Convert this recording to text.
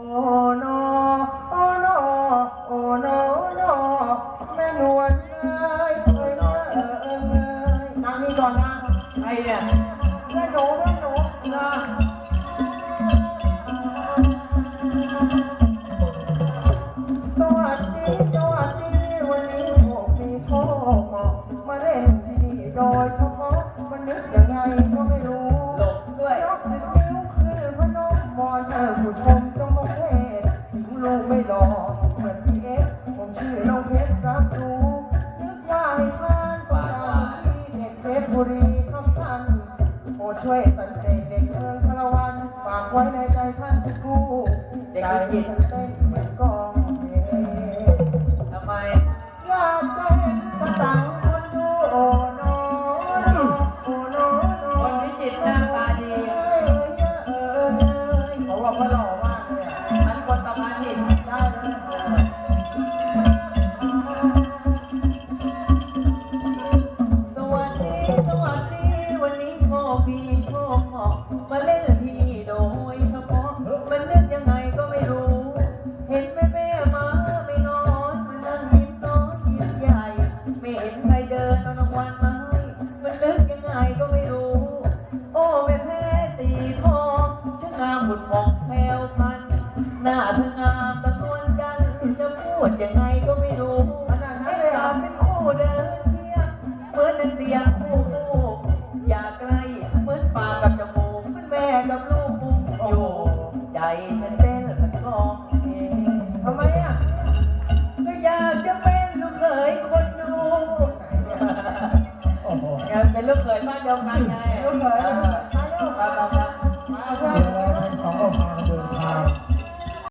โอ้โนโอ้โนโอ้โนโนแม่นวลเอ้ยเอ้ยเอ้ยเอ้ยเอ้ยนั่งนี่ก่อนนะใครเนี่ยแม่หนูแม่หนูนะสวัสดีสวัสดีวันนี้พวกมีโชคเหมาะมาเล่นที่นี่โดยเฉพาะมันนึกยังไงก็ไม่รู้ เพชรรับรู้นึกว่าให้ทานสงกรานต์ที่เด็กเพชรบุรีคำพันโปรดช่วยสันเสกเด็กเมืองคารวันฝากไว้ในใจท่านทุกคู่ใจฉันเต้นเหมือน สวัสดีวันนี้โชคดีโชคเหมาะมาเล่นที่นี่โดยเฉพาะมันนึกยังไงก็ไม่รู้ เห็นแม่แม่มาไม่นอนมันนั่งยิ้มน้อยยิ้มใหญ่ ไม่เห็นใครเดินเอารางวัลมาให้มันนึกยังไงก็ไม่รู้ โอ้แม่แพ้สีทองช่างงามหุ่นของแพรวพันหน้าเธองามตะนวลจันจะพูดยังไง กับลูกมุมอยู่ใจฉันเต้นมันกองเพลงทำไมอะก็อยากจะเป็นลูกเขยคนดูโอ้โหแกเป็นลูกเขยบ้านเดียวกันไงลูกเขยออมาเร็วไปไปไปมาเพื่อนเดี๋ยว